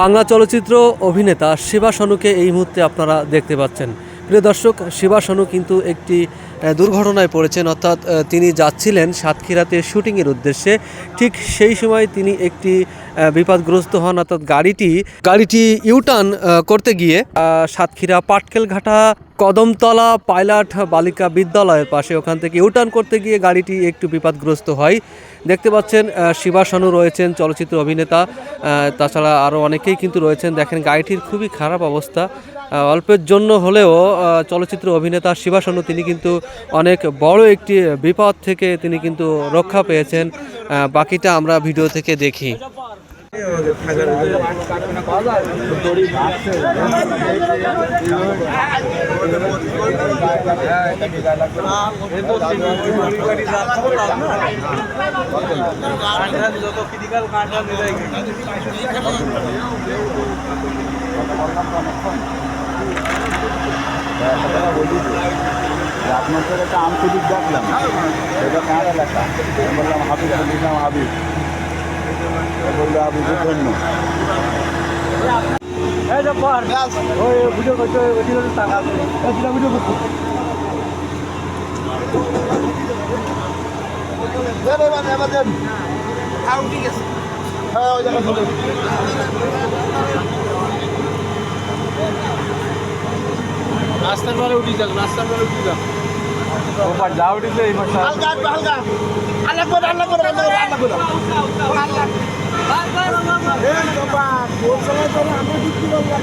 বাংলা চলচ্চিত্র অভিনেতা শিবা সনুকে এই মুহূর্তে আপনারা দেখতে পাচ্ছেন। প্রিয় দর্শক, শিবা সনু কিন্তু একটি দুর্ঘটনায় পড়েছেন, অর্থাৎ তিনি যাচ্ছিলেন সাতক্ষীরাতে শুটিংয়ের উদ্দেশ্যে। ঠিক সেই সময় তিনি একটি বিপদগ্রস্ত হন, অর্থাৎ গাড়িটি গাড়িটি ইউটার্ন করতে গিয়ে সাতক্ষীরা পাটকেলঘাটা কদমতলা পাইলট বালিকা বিদ্যালয়ের পাশে। ওখান থেকে ইউটার্ন করতে গিয়ে গাড়িটি একটু বিপদগ্রস্ত হয়। দেখতে পাচ্ছেন আহ, শিবা সানু রয়েছেন চলচ্চিত্র অভিনেতা। তাছাড়া আরও অনেকেই কিন্তু রয়েছেন। দেখেন গাড়িটির খুবই খারাপ অবস্থা। অল্পের জন্য হলেও চলচ্চিত্র অভিনেতা শিবা সানু তিনি কিন্তু অনেক বড় একটি বিপদ থেকে তিনি কিন্তু রক্ষা পেয়েছেন। বাকিটা আমরা ভিডিও থেকে দেখি। যত ক্রিটিক্যাল কাজটা মিলে আপনার তো একটা আন্তরিক ডাকলাম এটা কার এলাকা আমি বললাম হাবিব বললাম হাবিব ও বলল হাবিবের জন্য রাস্তার পরে উঠি যাক রাস্তার পরে উঠি যাক। ওপার যা উঠেছে এই পাশে হালকা হালকা। আল্লাহ করে আল্লাহ করে আল্লাহ করে আল্লাহ করে আল্লাহ